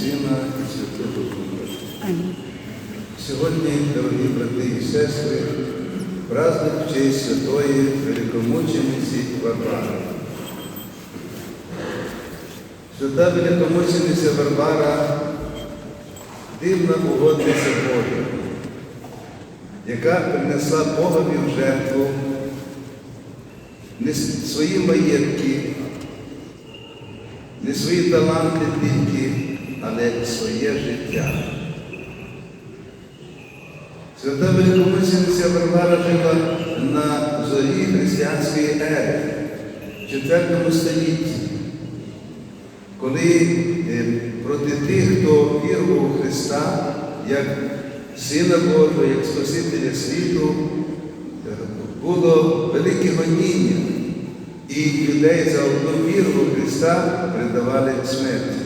Сина і Святого Духа. Сьогодні, дорогі брати і сестри, праздник в честь святої великомучениці Варвари. Свята великомучениця Варвара дивна угодниця Божа, яка принесла Богові в жертву не свої маєтки, не свої таланти тільки, але своє життя. Свята Великомислениця Варвара жила на зорі християнської ери в IV столітті, коли е, проти тих, хто вірував у Христа як Сина Божого, як Спасителя світу, е, було велике гоніння, і людей за одну віру Христа придавали смерті.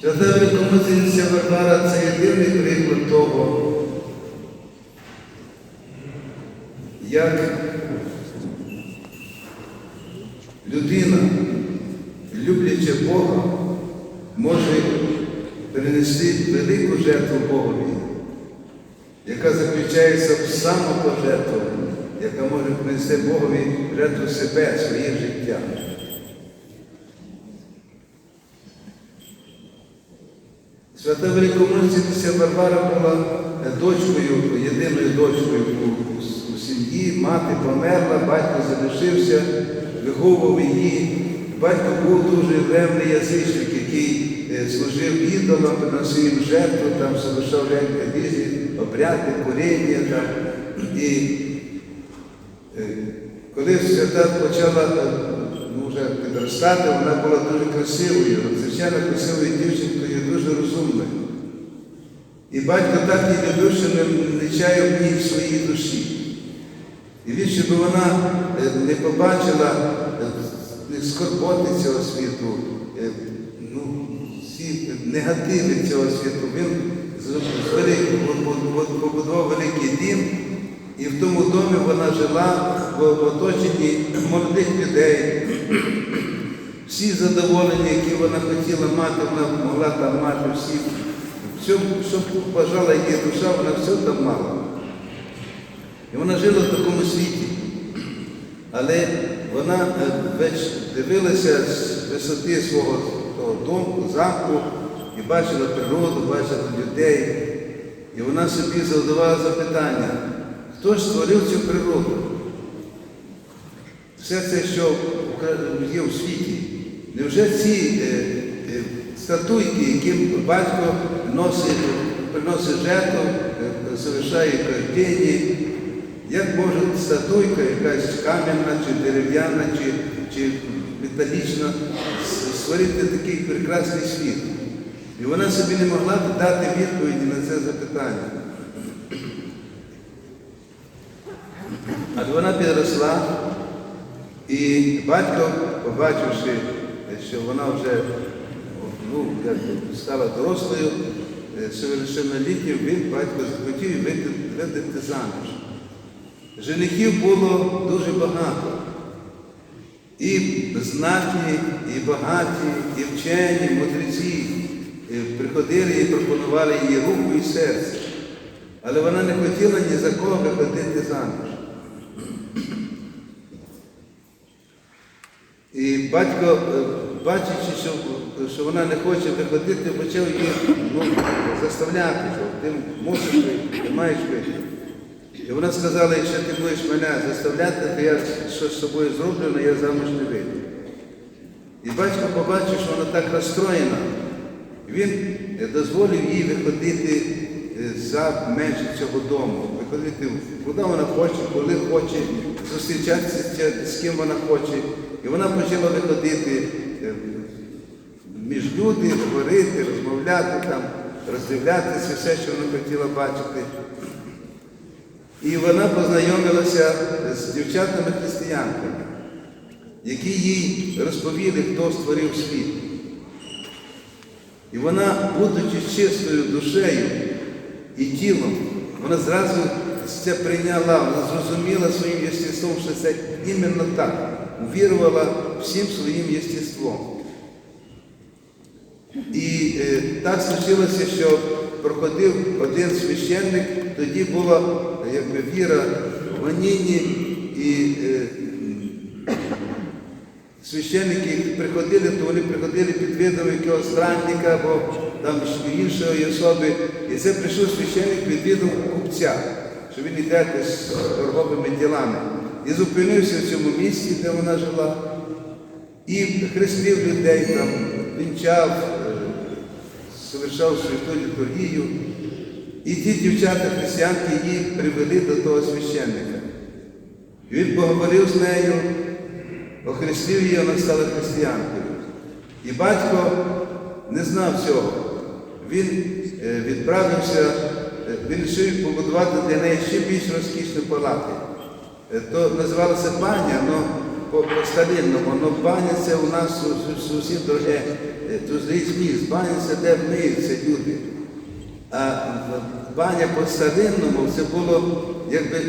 Свята Великомислениця Варвара це єдиний приклад того, як людина, люблячи Бога, може принести велику жертву Богові, яка заключається в самопожертвуванні, яка може принести Богові жертву себе, своє життя. Свята Великомучениця Варвара була дочкою, єдиною дочкою у, сім'ї, мати померла, батько залишився, виховував її. Батько був дуже ревний язичник, який е, служив ідолам, приносив жертву, там совершав різні обряди, куріння. Там. І е, коли свята почала е, ну, вже підростати, вона була дуже красивою, звичайно красивою дівчинкою, дуже розумною. І батько так її любив, що не, не в ній в своїй душі. І він, щоб вона е, не побачила е, скорботи цього світу, е, ну, всі негативи цього світу, він побудував великий дім, і в тому домі вона жила в оточенні молодих людей. Всі задоволення, які вона хотіла мати, вона могла там мати всі. Все, що бажала її душа, вона все там мала. І вона жила в такому світі. Але вона е, дивилася з висоти свого того дому, замку і бачила природу, бачила людей. І вона собі задавала запитання, хто ж створив цю природу? Все це, що є у світі. Невже ці е, е, статуйки, яким батько носить, приносить жертву, е, совершає картині, як може статуйка, якась кам'яна, чи дерев'яна, чи, чи металічна, створити такий прекрасний світ? І вона собі не могла дати відповіді на це запитання. Але вона підросла, і батько, побачивши, що вона вже ну, стала дорослою, совершеннолітньою, він батько захотів видати заміж. Женихів було дуже багато. І знатні, і багаті, і вчені, і мудреці приходили і пропонували їй руку і серце. Але вона не хотіла ні за кого виходити заміж. І батько, бачачи, що, що вона не хоче виходити, почав її ну, заставляти, що ти мусиш вийти, ти маєш вийти. І вона сказала, якщо ти будеш мене заставляти, то я щось з собою зроблю, але я замуж не вийду. І батько побачив, що вона так розстроєна. Він дозволив їй виходити за межі цього дому, виходити, куди вона хоче, коли хоче, зустрічатися з ким вона хоче. І вона почала виходити між люди, говорити, розмовляти, там, роздивлятися все, що вона хотіла бачити. І вона познайомилася з дівчатами-християнками, які їй розповіли, хто створив світ. І вона, будучи чистою душею і тілом, вона зразу це прийняла, вона зрозуміла своїм єстеством, що це іменно так, увірувала всім своїм єстеством. І е, так случилося, що проходив один священник, тоді була якби віра в гонінні, і е, священники приходили, то вони приходили під видом якогось странника або там іншої особи. І це прийшов священник під видом купця, що він йде з торговими ділами. І зупинився в цьому місці, де вона жила, і хрестив людей там, вінчав, е, совершав святу літургію. І ті дівчата християнки її привели до того священника. Він поговорив з нею, охрестив її, вона стала християнкою. І батько не знав цього. Він е, відправився, е, він вирішив побудувати для неї ще більш розкішну палату. Е, То називалося баня, але по, по старинному, але баня це у нас зовсім дороге, е, то злий зміст. Баня це де миються люди. А баня по старинному це було якби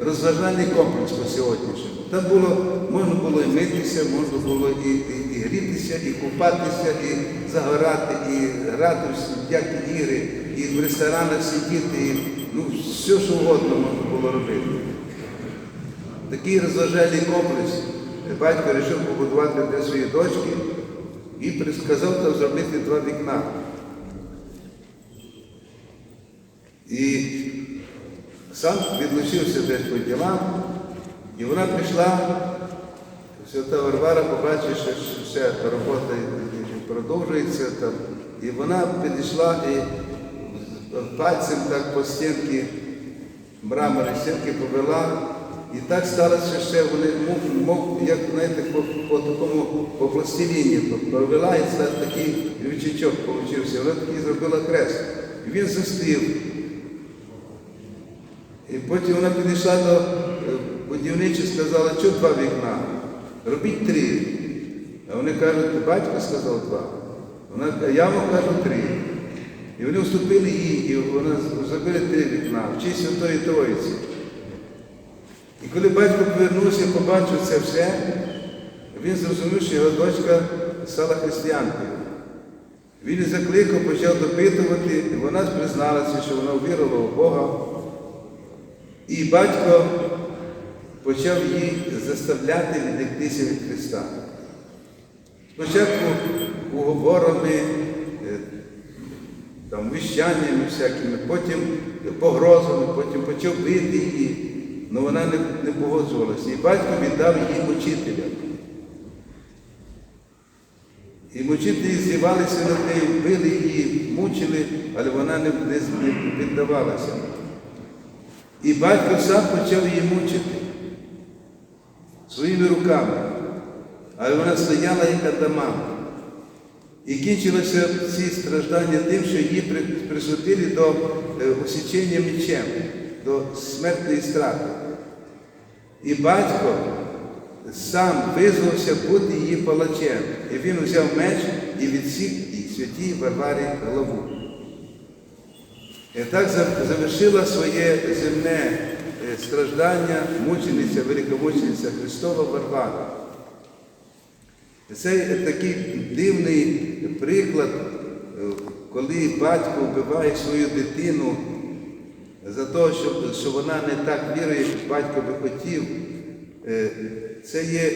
розважальний комплекс по сьогоднішньому. Там було, можна було і митися, можна було і, і, і грітися, і купатися, і загорати, і грати всякі ігри, і в ресторанах сидіти, і, ну, все, що угодно можна було робити. Такий розважальний комплекс батько вирішив побудувати для своєї дочки і сказав там зробити два вікна. І сам відлучився десь по ділам, і вона прийшла, свята Варвара побачить, що вся робота продовжується там. І вона підійшла і пальцем так по стінки, мрамори стінки повела. І так сталося, що вони, мов, як знаєте, по, по такому по пластиліні провела, і це такий рючечок получився. Вона такий зробила хрест. І він застив. І потім вона підійшла до е, будівничі, сказала, що два вікна, робіть три. А вони кажуть, батько сказав два. Вона я вам кажу три. І вони вступили їй, і вона зробили три вікна, в честь Святої Троїці. І коли батько повернувся, побачив це все, він зрозумів, що його дочка стала християнкою. Він і закликав, почав допитувати, і вона призналася, що вона увірувала в Бога. І батько почав її заставляти відректися від Христа. Спочатку уговорами, е, там, віщаннями всякими, потім погрозами, потім почав бити її, але вона не, не погоджувалася. І батько віддав їй мучителя. І мучителі з'ївалися над нею, били її, мучили, але вона не, віддавалася. І батько сам почав її мучити своїми руками, але вона стояла як адамант. І кінчилося ці страждання тим, що її присудили до е, осічення мечем, до смертної страти. І батько сам визвався бути її палачем. І він взяв меч і відсік і святій Варварі голову. І так завершила своє земне е, страждання мучениця, великомучениця Христова Варвара. Це такий дивний приклад, е, коли батько вбиває свою дитину за те, що, що вона не так вірує, як батько би хотів. Е, Це є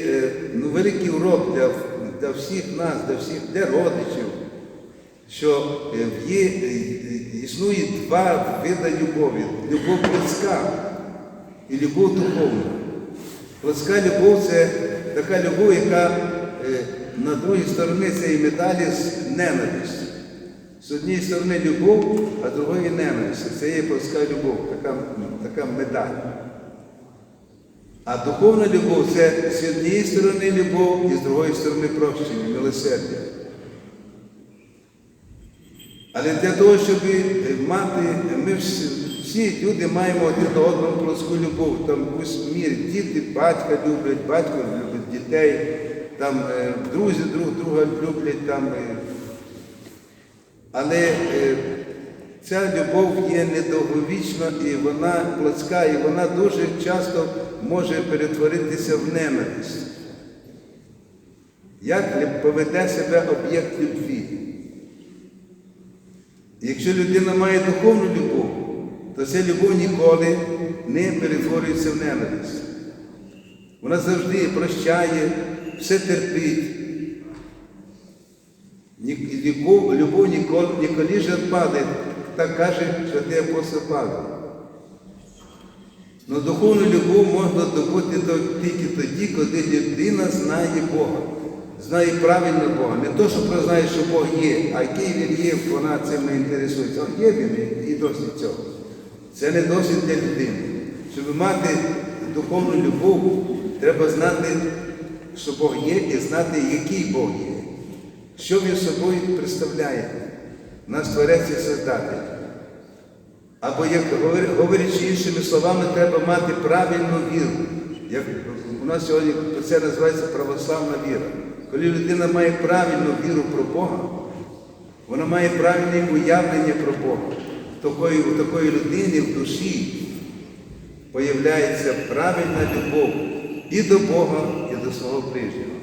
ну, великий урок для, для всіх нас, для всіх, для родичів що є, існує два види любові любов плотська і любов духовна. Плотська любов це така любов, яка на другій стороні цієї медалі з ненавистю. З однієї сторони любов, а з другої ненависть. Це є плотська любов, така, така медаль. А духовна любов це з однієї сторони любов і з другої сторони прощення, милосердя. Але для того, щоб мати, ми всі, люди маємо один до одного плоску любов. Там в мірі діти батька люблять, батько любить дітей, там е, друзі друг друга люблять. Там, е. Але е, ця любов є недовговічна і вона плоска, і вона дуже часто може перетворитися в ненависть. Як поведе себе об'єкт любві? Якщо людина має духовну любов, то ця любов ніколи не перетворюється в ненависть. Вона завжди прощає, все терпить. Любов, любов ніколи, ніколи ж відпаде, так каже святий апостол Павло. Но духовну любов можна добути тільки тоді, коли людина знає Бога, знає правильно Бога. Не то, що просто знає, що Бог є, а який він є, вона цим не інтересується. О, є він і досить цього. Це не досить для людини. Щоб мати духовну любов, треба знати, що Бог є, і знати, який Бог є. Що він собою представляє? Нас творець і Создатель. Або, як говорячи іншими словами, треба мати правильну віру. Як у нас сьогодні це називається православна віра. Коли людина має правильну віру про Бога, вона має правильне уявлення про Бога. Такої, у такої людини в душі появляється правильна любов і до Бога, і до свого ближнього.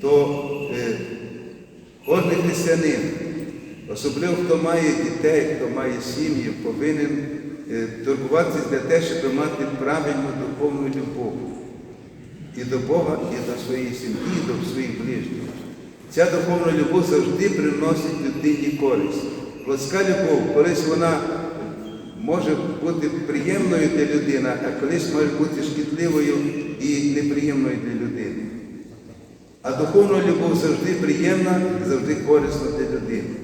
То е, кожен християнин, особливо хто має дітей, хто має сім'ї, повинен е, турбуватися для те, щоб мати правильну духовну любов і до Бога, і до своєї сім'ї, і до своїх ближніх. Ця духовна любов завжди приносить людині користь. Плотська любов, колись вона може бути приємною для людини, а колись може бути шкідливою і неприємною для людини. А духовна любов завжди приємна і завжди корисна для людини.